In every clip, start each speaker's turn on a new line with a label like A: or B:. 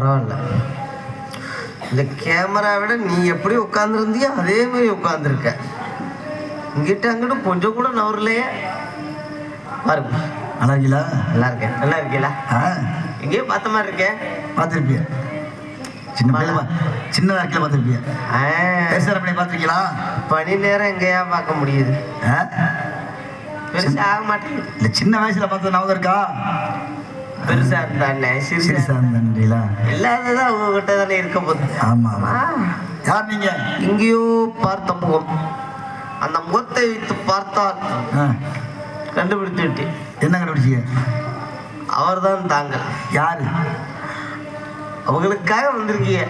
A: பரவாயில்ல. இந்த கேமரா விட நீ எப்படி உட்காந்துருந்தியோ அதே மாதிரி உட்காந்துருக்க இங்கிட்ட அங்கிட்ட கொஞ்சம் கூட நவரலையே. பாருங்க.
B: நல்லா இருக்கீங்களா?
A: நல்லா இருக்கேன். நல்லா இருக்கீங்களா? எங்கேயோ பார்த்த மாதிரி இருக்கேன்
B: பார்த்துருப்பிய? சின்ன பிள்ளைல பா- சின்னதா இருக்கல பார்த்துருப்பிய?
A: ஆ,
B: பேசுகிறப்படி பார்த்துருக்கீங்களா?
A: பனி நேரம் எங்கேயா பார்க்க முடியுது.
B: ஆ.
A: பெருசா ஆக மாட்டேங்குது.
B: இல்லை சின்ன வயசுல பார்த்தது ஞாபகம் இருக்கா?
A: பெருசா இருந்தானே? சிறுசா
B: இருந்தீங்களா
A: இல்லாததான் உங்ககிட்ட தானே இருக்க போகுது
B: ஆமா. யார் நீங்க?
A: எங்கேயோ பார்த்த முகம். அந்த முகத்தை வைத்து பார்த்தால் கண்டுபிடித்து விட்டேன்
B: என்ன கண்டுபிடிச்சீங்க?
A: அவர்தான் தாங்கள்.
B: யாரு?
A: அவங்களுக்காக வந்திருக்கீங்க.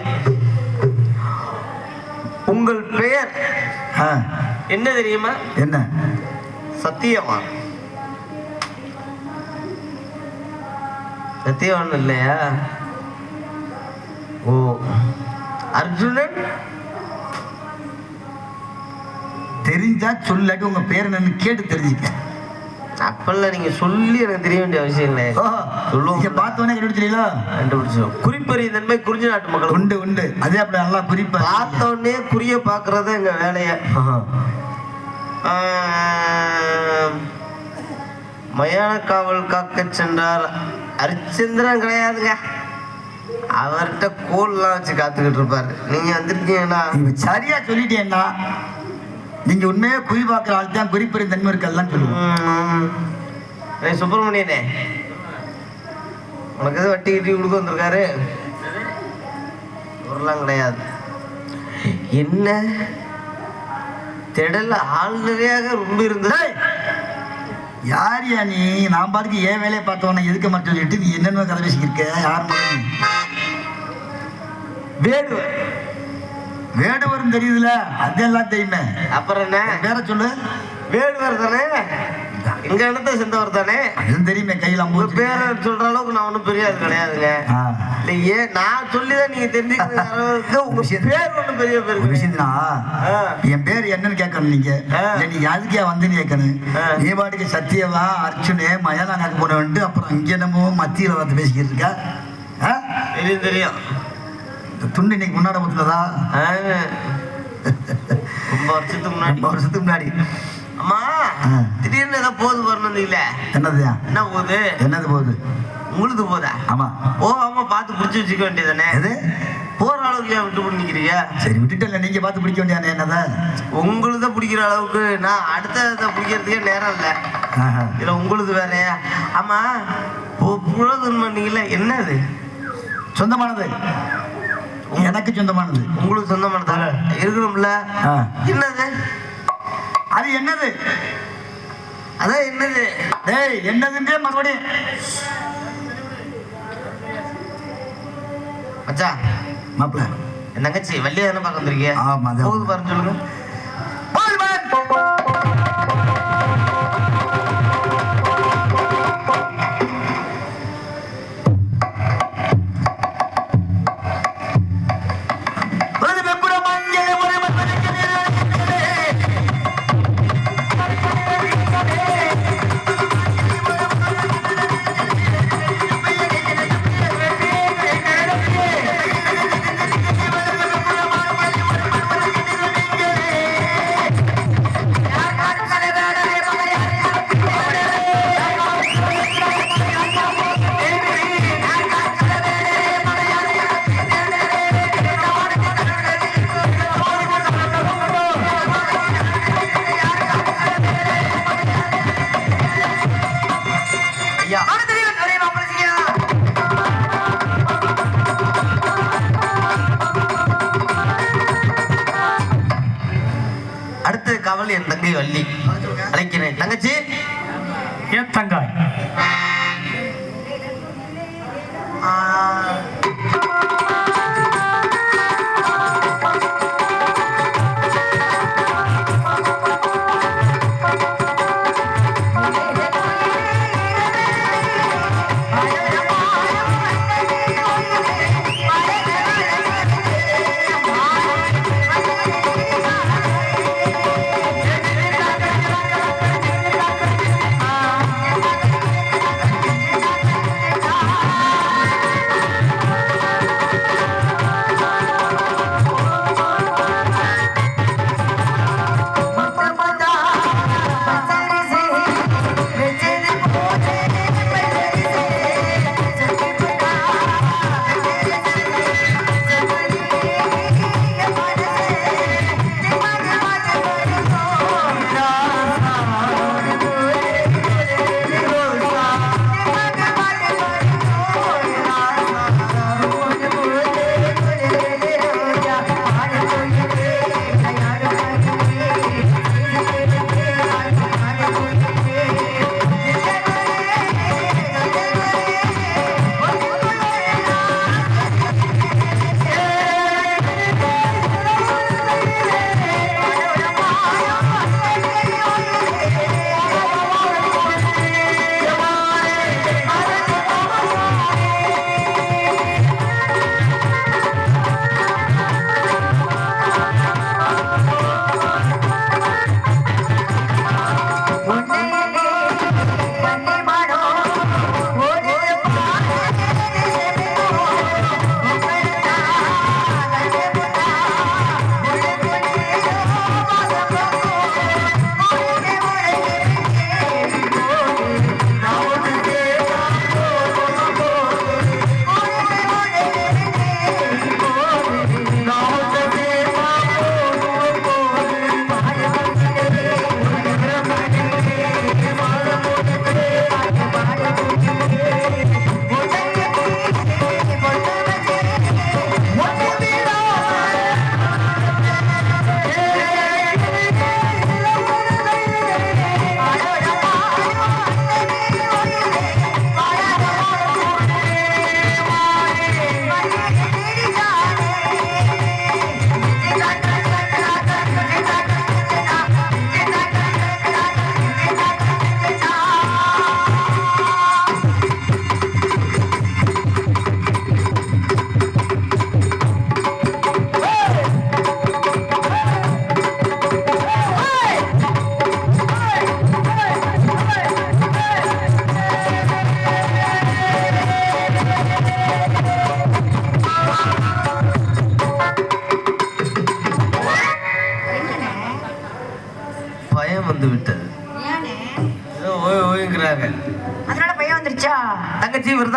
A: உங்கள் பெயர் என்ன தெரியுமா?
B: என்ன?
A: சத்தியவான் சத்தியவான் இல்லையா? ஓ அர்ஜுனன்?
B: தெரிஞ்சா சொல்லாட்டி உங்க பேர் என்னன்னு கேட்டு தெரிஞ்சுக்க
A: அப்பெல்லாம் நீங்க சொல்லி எனக்கு தெரிய வேண்டிய அவசியம் இல்லை சொல்லுவோம்.
B: பார்த்தோன்னே கண்டுபிடிச்சிங்களா
A: கண்டுபிடிச்சோம் குறிப்பறி நன்மை குறிஞ்சி நாட்டு மக்கள்
B: உண்டு உண்டு. அதே அப்படி நல்லா குறிப்பா.
A: பார்த்த உடனே குறிய பாக்குறது எங்க வேலைய. மயான காவல் காக்க சென்றார். ஹரிச்சந்திரன் கிடையாதுங்க. அவர்கிட்ட கோல்லாம் வச்சு காத்துக்கிட்டு இருப்பாரு. நீங்க வந்திருக்கீங்கன்னா
B: சரியா சொல்லிட்டேன்னா நீங்க உண்மையே குறி பார்க்குற ஆள் தான் குறிப்பறி தன்மை இருக்கெல்லாம் சொல்லுவோம்.
A: சுப்பிரமணியனே. உனக்கு எது வட்டி கிட்டி கொடுக்க வந்திருக்காரு. ஒருலாம் கிடையாது. என்ன? திடல்ல ஆள் நிறையாக ரொம்ப இருந்தது.
B: டேய், யாரியா நீ? நான் பாட்டுக்கு ஏன் வேலையை பார்த்தவன எதுக்க மட்டும் சொல்லிட்டு நீ என்னென்ன கதை பேசிக்கிருக்க யார்?
A: வேடுவர்.
B: வேடுவரும் தெரியுதுல? அதெல்லாம் தெரியுமே.
A: அப்புறம் என்ன?
B: வேற சொல்லு.
A: வேடுவர் தானே? எங்க இடத்த சேர்ந்தவர் தானே?
B: அதுவும் தெரியுமே கையில்
A: பேரை சொல்ற அளவுக்கு நான் ஒன்றும் பெரிய ஆள் கிடையாதுங்க இல்லையே நான் சொல்லிதான் நீங்க தெரிஞ்சுக்கிற அளவுக்கு உங்க பேர் ஒன்றும் பெரிய பேர் ஆ.
B: என் பேர் என்னன்னு கேட்கணும் நீங்க.
A: ஆ.
B: இல்ல நீ அதுக்கே வந்து கேட்கணும். நீ பாட்டுக்கு சத்தியவா அர்ச்சுனே மயானாங்க போனவன்ட்டு அப்புறம் இங்க என்னமோ மத்தியில வந்து பேசிக்கிட்டு இருக்க?
A: தெரியும் தெரியும்.
B: துண்டு இன்னைக்கு முன்னாடி ஊத்துனதா?
A: ஆ. ரொம்ப வருஷத்துக்கு முன்னாடி.
B: ரொம்ப வருஷத்துக்கு முன்னாடி.
A: அம்மா. திடீர்னு ஏதோ போது வரணுந்தீங்கள
B: என்னதுயா
A: என்ன போகுது
B: என்னது போகுது
A: உங்களுக்கு போதா?
B: ஆமா.
A: ஓ ஆமா பார்த்து பிடிச்சி வச்சுக்க வேண்டியதானே
B: எது?
A: போற அளவுக்கு ஏன் விட்டு பண்ணிக்கிறீங்க
B: சரி விட்டுட்டல நீங்க பார்த்து பிடிக்க வேண்டிய என்னத?
A: உங்களுத பிடிக்கிற அளவுக்கு நான் அடுத்த பிடிக்கிறதுக்கே நேரம் இல்லை. இதுல உங்களுது வேறயா? ஆமா. புரோதன் பண்ணீங்கல்ல என்னது?
B: சொந்தமானது. எனக்கு சொந்தமானது.
A: உங்களுக்கு சொந்தமானதா? இருக்கணும்ல. என்னது?
B: அது என்னது?
A: அதான் என்னது?
B: டேய் என்னதுன்றே மறுபடியும்.
A: மச்சான்
B: மாப்பிள்ள
A: என் தங்கச்சி வள்ளியா தானே பார்க்க வந்திருக்கீங்க
B: ஆமா, அதான்.
A: போகுது பாருங்க சொல்லுங்க என் தங்கை வள்ளி. அழைக்கிறேன். தங்கச்சி?
C: என் தங்காய்.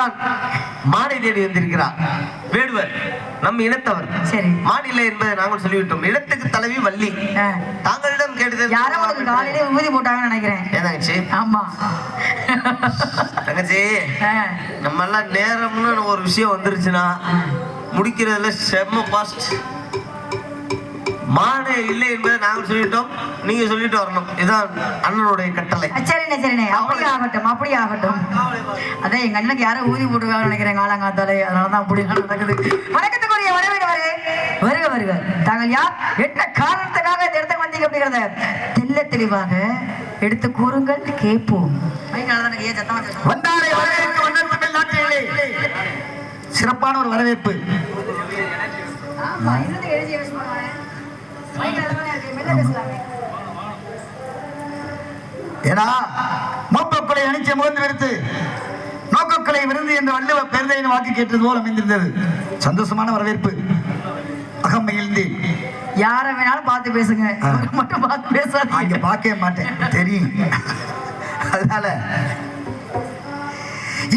A: இவர்தான் மானை தேடி வந்திருக்கிறார் வேடுவர் நம் இனத்தவர்.
D: சரி.
A: மாநில என்பதை நாங்கள் சொல்லிவிட்டோம். இடத்துக்கு தலைவி வள்ளி. தாங்களிடம் கேட்டது
D: யாரோ உனக்கு காலையிலே போட்டாங்கன்னு நினைக்கிறேன்.
A: ஏன் தங்கச்சி
D: ஆமா.
A: தங்கச்சி. நம்ம எல்லாம் நேரம்னு ஒரு விஷயம் வந்துருச்சுன்னா முடிக்கிறதுல செம்ம பாஸ்ட் மானே இல்லை என்பதை நாங்கள் சொல்லிட்டோம். நீங்க சொல்லிட்டு வரணும். இதுதான் அண்ணனுடைய கட்டளை.
D: சரிண்ணே சரிண்ணே. அப்படி ஆகட்டும் அப்படி ஆகட்டும் அதான் எங்க அண்ணனுக்கு யாரோ ஊதி போட்டுருக்காங்கன்னு நினைக்கிறேன் காலங்காத்தாலே. அதனால தான் அப்படி நடக்குது. வணக்கத்துக்குரிய வரவேடுவாரே வருக வருக. தாங்கள் யார்? என்ன காரணத்துக்காக இந்த இடத்துக்கு வந்தீங்க அப்படிங்கிறத தெல்ல தெளிவாக எடுத்து கூறுங்கள் கேட்போம்?
B: வந்தாரை வரவேற்க தமிழ் நாட்டிலே சிறப்பான ஒரு வரவேற்பு. ஏன்னா மோப்பக்குலை அணிச்ச முகந்து விடுத்து நோக்கக்குலை விருந்து என்ற வள்ளுவ பெருந்தையின் வாக்கு கேட்டது போல் அமைந்திருந்தது. சந்தோஷமான வரவேற்பு. அகம் மகிழ்ந்தேன்
D: யாரை வேணாலும் பார்த்து பேசுங்க. மட்டும் பார்த்து பேசாதீங்க.
B: பார்க்கவே மாட்டேன். தெரியும். அதனால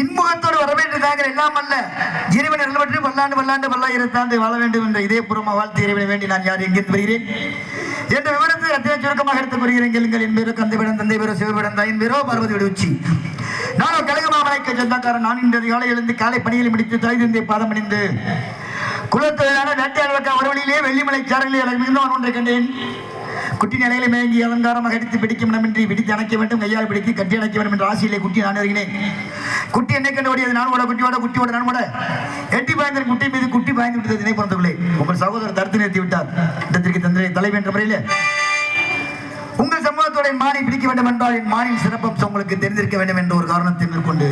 B: இன்முகத்தோடு வர வேண்டியதாக எல்லாம் அல்ல. இறைவன் எல்லாவற்றையும் பல்லாண்டு பல்லாண்டு பல்லாயிரத்தாண்டு வாழ வேண்டும் என்ற இதே பூர்வமா வாழ்த்து இறைவனை வேண்டி நான் யார் எங்கே வருகிறேன்? என்ற விவரத்தை அத்தனை சுருக்கமாக எடுத்துக் கொள்கிறேன். கேளுங்கள். என் பேரோ கந்தை விடம் தந்தை பேரோ சிவபிடம் தாயின் பேரோ பார்வதி விட உச்சி நானும் கழகமாமலைக்கு சொந்தக்காரன். நான் இன்று காலை எழுந்து காலை பணியில் முடித்து தாய் தந்தை பாதம் அணிந்து குலத்தொழிலான வேட்டையாளருக்கு ஒரு வழியிலே வெள்ளிமலை சாரலில் எனக்கு மிகுந்த ஒன்றை கண்டேன். குட்டி நிலையில மேங்கி அலங்காரமாக அடித்து பிடிக்கும் இடமின்றி பிடித்து அணைக்க வேண்டும் கையால் பிடித்து கட்டி அணைக்க வேண்டும் என்ற ஆசையிலே குட்டி நான் வருகிறேன். குட்டி என்னை கண்டு ஓடியது நான் ஓட குட்டியோட குட்டியோட நான் கூட எட்டி பாய்ந்த குட்டி மீது குட்டி பாய்ந்து விட்டது நினை பிறந்தவர்களே. உங்கள் சகோதரர் தடுத்து நிறுத்தி விட்டார். இடத்திற்கு தந்திரை தலைவி என்ற முறையில். உங்கள் சமூகத்தோட மாறி மானை பிடிக்க வேண்டும் என்றால் என் மானின் சிறப்பம்சம் உங்களுக்கு தெரிந்திருக்க வேண்டும் என்ற ஒரு காரணத்தை மேற்கொண்டு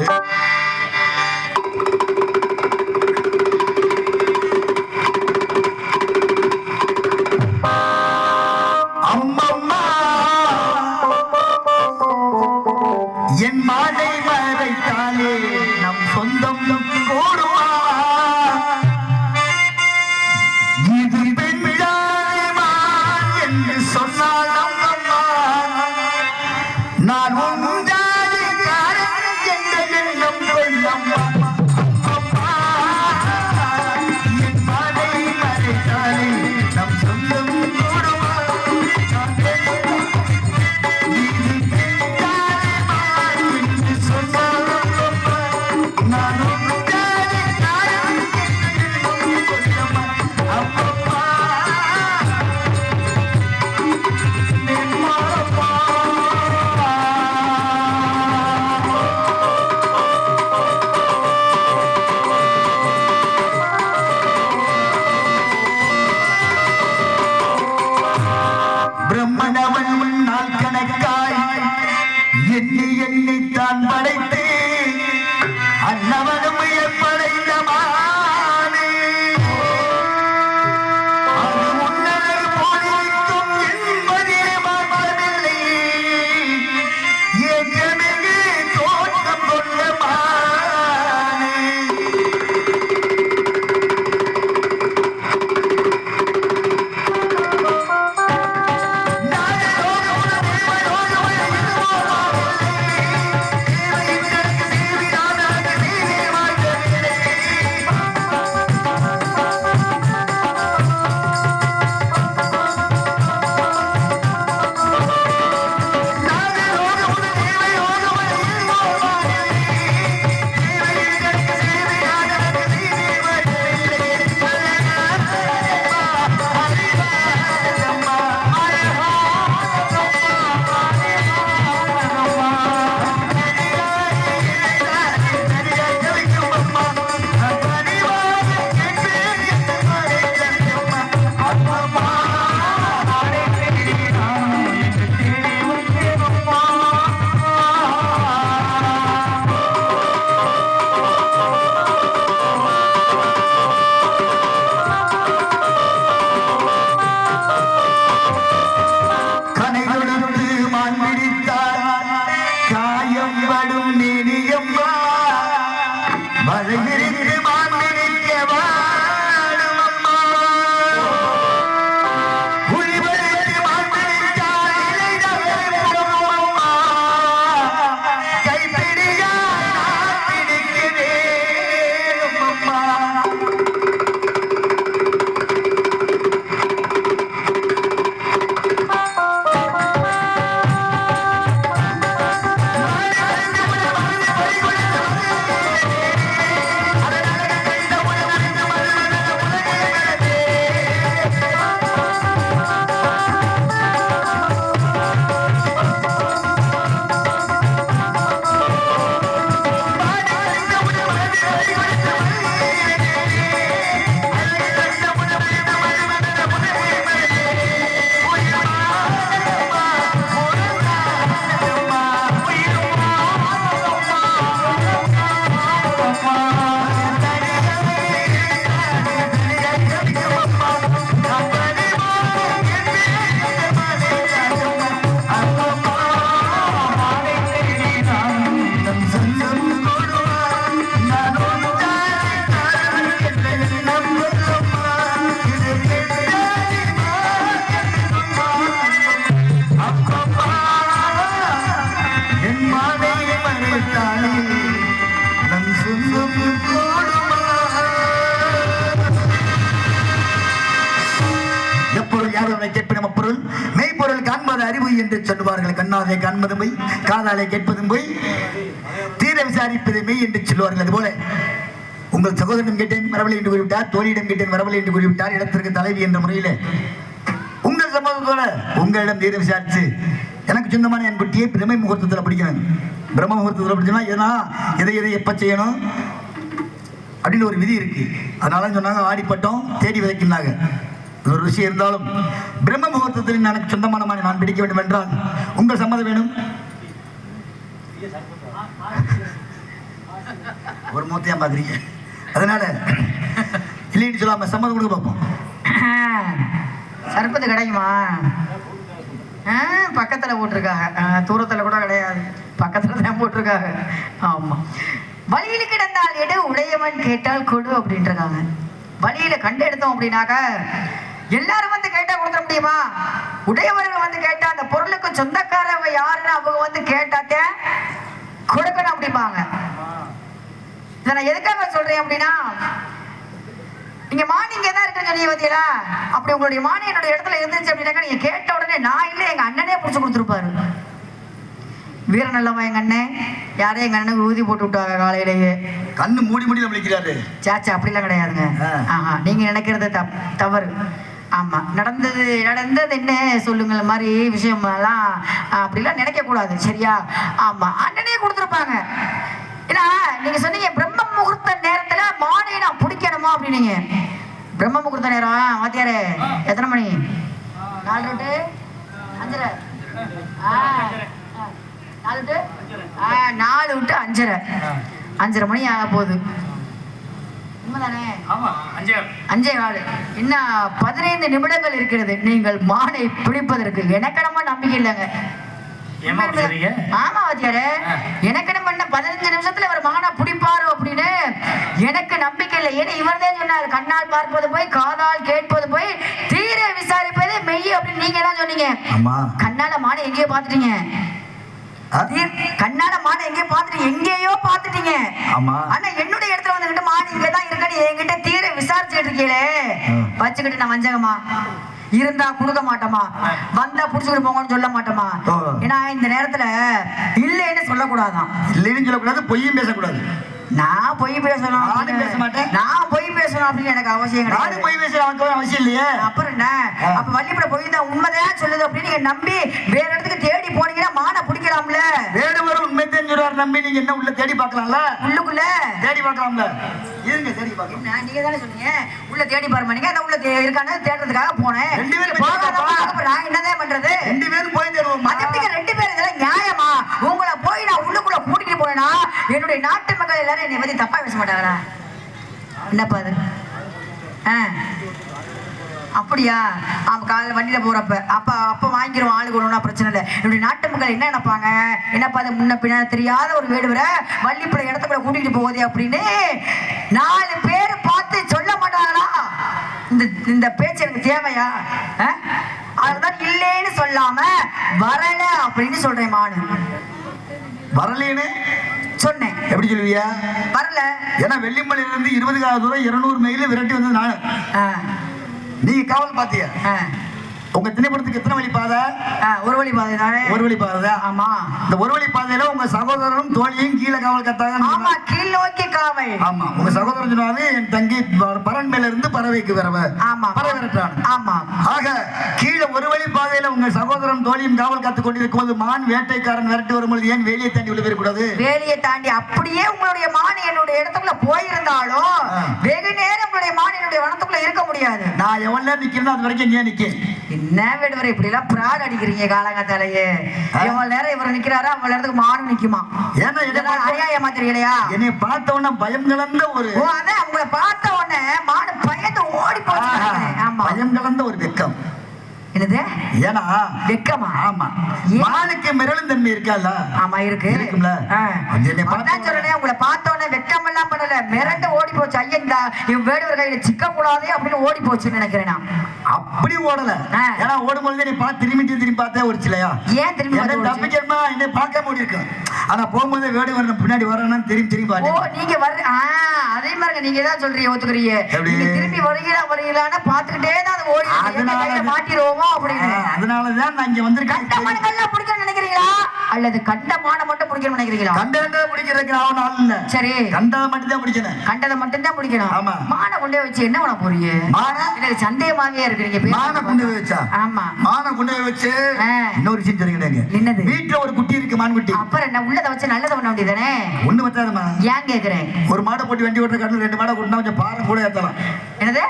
B: கண்ணாலே காண்பதும் போய் காதாலே கேட்பதும் போய் தீர விசாரிப்பது மெய் என்று சொல்லுவார்கள். அதுபோல உங்கள் சகோதரன் கேட்டேன் வரவில்லை என்று கூறிவிட்டார் தோழியிடம் கேட்டேன் வரவில்லை என்று கூறிவிட்டார் இடத்திற்கு தலைவி என்ற முறையில். உங்கள் சமூகத்தோட உங்களிடம் தீர விசாரிச்சு எனக்கு சொந்தமான என் குட்டியை பிரமை முகூர்த்தத்தில் பிடிக்கணும் பிரம்ம முகூர்த்தத்தில் பிடிச்சோம்னா எதனா எதை எதை எப்போ செய்யணும்? அப்படின்னு ஒரு விதி இருக்கு. அதனால சொன்னாங்க ஆடிப்பட்டம் தேடி விதைக்கின்றாங்க ஒரு ருசி இருந்தாலும் பிரம்ம முகூர்த்தத்தில் எனக்கு சொந்தமான நான் பிடிக்க வேண்டும் என்றால் உங்கள் சம்மதம் வேணும். ஒரு மூத்தையா பாக்குறீங்க அதனால இல்லைன்னு சொல்லாம சம்மதம் கொடுக்க பார்ப்போம்.
D: சர்பத்து கிடைக்குமா? ஆ, போட்டிருக்காங்க. ஆ, கூட கிடையாது. பக்கத்தில் தான் போட்டிருக்காங்க. ஆமாம் வழியில் கிடந்தால் எடு உடையவன் கேட்டால் கொடு அப்படின்றாங்க வழியில் கண்டு எடுத்தோம் அப்படின்னாக்க எல்லாரும் வந்து கேட்டா கொடுத்துட முடியுமா? உடையவர்கள் வந்து கேட்டா அந்த பொருளுக்கு சொந்தக்காரவங்க யாருன்னு அவங்க வந்து கேட்டாத்தே கொடுக்கணும் அப்படிம்பாங்க. இதை நான் எதுக்காக சொல்றேன் அப்படின்னா நீங்க மான் இங்கே தான் இருக்குன்னு சொன்னீங்க பாத்தீங்களா? அப்படி உங்களுடைய மான் என்னோட இடத்துல இருந்துச்சு அப்படின்னாக்கா நீங்க கேட்ட உடனே நான் இல்லை எங்க அண்ணனே பிடிச்சு கொடுத்துருப்பாரு. வீர நல்லவா எங்க அண்ணன் யாரையும் எங்க அண்ணனுக்கு ஊதி போட்டு விட்டாங்க காலையிலேயே.
B: கண்ணு மூடி மூடி விழிக்கிறாரு.
D: சாச்சா அப்படிலாம் கிடையாதுங்க. ஆஹா நீங்க நினைக்கிறது தவறு. ஆமா. நடந்தது நடந்தது என்ன சொல்லுங்கள் மாதிரி விஷயம் எல்லாம் அப்படிலாம் நினைக்க கூடாது சரியா? ஆமா. அண்ணனே கொடுத்துருப்பாங்க. ஏன்னா நீங்க சொன்னீங்க பிரம்ம முகூர்த்த நேரத்துல மானை நான் பிடிக்கணுமா அப்படின்னீங்க. பிரம்ம முகூர்த்த நேரம் வாத்தியாரு எத்தனை மணி? நாலு டு அஞ்சரை. ஆ, நாலு டு? ஆ, நாலு விட்டு அஞ்சரை. அஞ்சரை மணி ஆக போகுது உண்மைதானே?
C: ஆமா அஞ்சே.
D: அஞ்சே கால் இன்னும் பதினைந்து நிமிடங்கள் இருக்கிறது. நீங்கள் மானை பிடிப்பதற்கு. எனக்கனமா நம்பிக்கை இல்லைங்க. ஆமா வாத்தியாரே. எனக்கு என்ன பதினஞ்சு நிமிஷத்துல அவர் மானை பிடிப்பாரோ அப்படின்னு எனக்கு நம்பிக்கை இல்லை. ஏன்னா இவர் தான் சொன்னார் கண்ணால் பார்ப்பது போய் காதால் கேட்பது போய் தீர விசாரிப்பது மெய் அப்படின்னு நீங்க தான் சொன்னீங்க?
B: ஆமா
D: கண்ணால மானை எங்கேயோ? தீர்- கண்ணால மானை எங்கேயோ பார்த்துட்டீங்க எங்கேயோ பார்த்துட்டீங்க.
B: ஆமா.
D: ஆனா என்னுடைய இடத்துல வந்துகிட்டு மான் இங்க தான் இருக்கன்னு என்கிட்ட தீர விசாரிச்சுட்டு இருக்கீங்களே. வச்சுக்கிட்டு நான் வஞ்சகமா? இருந்தா கொடுக்க மாட்டோமா? வந்தா புடிச்சுக்கிட்டு போங்கன்னு சொல்ல மாட்டோமா. ஏன்னா இந்த நேரத்துல இல்லைன்னு சொல்லக்கூடாதான்.
B: இல்லைன்னு சொல்லக்கூடாது பொய்யும் பேசக்கூடாது.
D: நான் பொய் பேசணும்
B: பேச மாட்டேன்.
D: நான் பொய் பேசணும் அப்படின்னு எனக்கு அவசியம் கிடையாது.
B: பொய் அவனுக்கு அவசியம் இல்லையே?
D: அப்புறம் என்ன. அப்ப வள்ளிப்பட பொய் தான் உண்மைதான் சொல்லுது அப்படின்னு நீங்க நம்பி வேற இடத்துக்கு தேடி போனீங்கன்னா மானை பிடிக்கலாம்ல.
B: வேடுவர் உண்மை தெரிஞ்சுறாரு நம்பி நீங்க என்ன உள்ள தேடி பார்க்கலாம்ல?
D: உள்ளுக்குள்ள?
B: தேடி பார்க்கலாம்ல. இருங்க தேடி பார்க்கலாம்.
D: நீங்க தானே சொன்னீங்க? உள்ள தேடி பாருமா நீங்க அந்த உள்ள இருக்கானு தேடுறதுக்காக போனேன்.
B: ரெண்டு பேரும்
D: அப்புறம் நான் என்னதான் பண்றது?
B: ரெண்டு பேரும் போய் தேடுவோம்
D: அது ரெண்டு பேரும் இதெல்லாம் நியாயமா? உங்களை போய் நான் உள்ளுக்குள்ள கூட்டிட்டு போனேன்னா என்னுடைய நாட்டு மக்கள் எல்லாரும் என்னை பத்தி தப்பா பேச மாட்டாங்களா? என்னப்பா அது? ஆ? அப்படியா? அவன் காலையில் வண்டியில் போகிறப்ப அப்போ அப்போ வாங்கிடுவோம் ஆளுக்கு ஒன்றுனா பிரச்சனை இல்லை. என்னுடைய நாட்டு மக்கள் என்ன நினைப்பாங்க? என்னப்பா அது முன்ன பின்ன தெரியாத ஒரு வேடுவரை வள்ளிப்பட இடத்துக்குள்ள கூட்டிகிட்டு போகுது அப்படின்னு நாலு பேர் பார்த்து சொல்ல மாட்டாங்களா? இந்த இந்த பேச்சு எனக்கு தேவையா? ஆ? அதுதான் இல்லைன்னு சொல்லாம வரல அப்படின்னு சொல்றேன் மானு.
B: வரலேன்னு
D: சொன்னேன்.
B: எப்படி சொல்லுவியா?
D: வரல.
B: ஏன்னா வெள்ளிமலையில இருந்து இருபது தூரம் இருநூறு மைல் விரட்டி வந்தது நானு. நீங்க காவல் பாத்தியா உங்க திணைப்படத்துக்கு எத்தனை வழி பாதை?
D: ஒரு வழி பாதை தானே?
B: ஒரு வழி பாதை.
D: ஆமா.
B: இந்த ஒரு வழி பாதையில உங்க சகோதரரும் தோழியும் கீழே காவல் கத்தாங்க
D: ஆமா கீழ் நோக்கி காவல்.
B: ஆமா உங்க சகோதரன் சொன்னாரு என் தங்கி ப- பரண்மேல இருந்து பறவைக்கு வரவ.
D: ஆமா.
B: பறவை
D: ஆமா.
B: ஆக கீழே ஒரு வழி பாதையில உங்க சகோதரன் தோழியும் காவல் காத்து கொண்டிருக்கும் போது மான் வேட்டைக்காரன் விரட்டி வரும்பொழுது ஏன் வேலியை தாண்டி உள்ள போயிடக்கூடாது?
D: வேலியை தாண்டி அப்படியே உங்களுடைய மான் என்னுடைய இடத்துக்குள்ள போயிருந்தாலும். வெகு நேரம் உங்களுடைய மான் என்னுடைய வனத்துக்குள்ள இருக்க முடியாது.
B: நான் எவ்வளவு நிக்கிறேனோ அது வரைக்கும் இங்கே நிக்க
D: என்ன விடுவரை இப்படி எல்லாம் பிராட் அடிக்கிறீங்க காலங்காத்தாலேயே.
B: ஆ.
D: எவ்வளவு நேரம் இவர் நிக்கிறாரா அவ்வளவு நேரத்துக்கு மானும் நிக்குமா?
B: ஏன்னா இதை
D: இதெல்லாம் அநியாயமா தெரியலையா
B: என்னை பார்த்த உடனே பயம் கலந்த ஒரு
D: ஓ அதான் உங்களை பார்த்த உடனே மானு பயந்து ஓடி போச்சு. ஆமா.
B: பயம் கலந்த ஒரு வெக்கம்.
D: என்னது?
B: ஏன்னா
D: வெக்கமா?
B: ஆமா? மானுக்கு மிரளும் தன்மை இருக்கா
D: ஆமா இருக்கு.
B: இருக்கும்ல?
D: உங்களை பார்த்த உடனே வெக்கம் எல்லாம் பண்ணல மிரண்டு இந்த இவன் வேடுவர் கையில அப்படின்னு ஓடி போச்சுன்னு நினைக்கிறேன் நான்.
B: அப்படி ஓடல. ஏன்னா ஓடும்போது நீ பார்த்து திரும்பி திரும்பி பார்த்தே ஓடிச்சிலையா
D: ஏன் திரும்பி
B: என்ன பார்க்க முடியும் ஆனா போகும்போது வேடு வரணும் பின்னாடி வரணும்னு திரும்பி திரும்பி
D: ஓ நீங்க வர்ற ஆ, அதே மாதிரி நீங்க தான் சொல்றீங்க ஒத்துக்கிறீங்க? நீங்க திரும்பி வருகிறா வருகிறான்னு பாத்துக்கிட்டே தான் ஓடி. மாட்டிடுவோமோ அப்படின்னு.
B: அதனாலதான் நான் இங்க வந்திருக்கேன்
D: கண்ட மானங்கள்லாம் பிடிக்கணும்னு நினைக்கிறீங்களா அல்லது கண்ட மானம் மட்டும் பிடிக்கணும்னு நினைக்கிறீங்களா
B: கண்டா பிடிக்கிறதுக்கு அவன் ஆள் இல்ல.
D: சரி.
B: கண்டா மட்டும் தான் பிடிக்கணும்.
D: கண்டதை மட்டும்தான் பிடிக்கணும்.
B: ஆமா.
D: மானை கொண்டே வச்சு என்ன பண்ண போறீங்க?
B: மான?
D: எனக்கு சந்தேகமாவே இருக்கு நீங்க
B: மான கொண்டு போய் வச்சா?
D: ஆமா.
B: மான கொண்டு போய் வச்சு. இன்னொரு விஷயம் சொல்லிக்கிட்டாங்க
D: என்னது?
B: வீட்டுல ஒரு குட்டி இருக்கு மான் குட்டி
D: அப்புறம் என்ன உள்ளதை வச்சு நல்லதை பண்ண வேண்டியதானே
B: ஒண்ணு பத்தாதம்மா
D: ஏன் கேக்குறேன்?
B: ஒரு மாடை போட்டு வண்டி ஓட்டுற கடல ரெண்டு மாடை கூட்டினா கொஞ்சம் பாரம் கூட ஏத்தலாம்.
D: என்னது?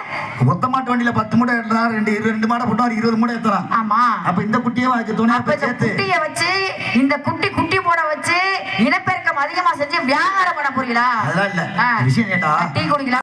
B: மொத்த மாட்டு வண்டியில பத்து மூட்டை ஏற்றலாம் ரெண்டு ரெண்டு மாடை போட்டா இருபது மூட்டை ஏத்தலாம்.
D: ஆமா.
B: அப்ப இந்த குட்டியே அதுக்கு துணை
D: அப்ப இந்த
B: சேர்த்து.
D: குட்டிய வச்சு இந்த குட்டி குட்டி போட வச்சு இனப்பெருக்கம் அதிகமா செஞ்சு வியாபாரம் பண்ண போறீங்களா?
B: அதெல்லாம் இல்ல.
D: ஆ.
B: விஷயம் கேட்டா
D: டீ குடிக்கலாம்.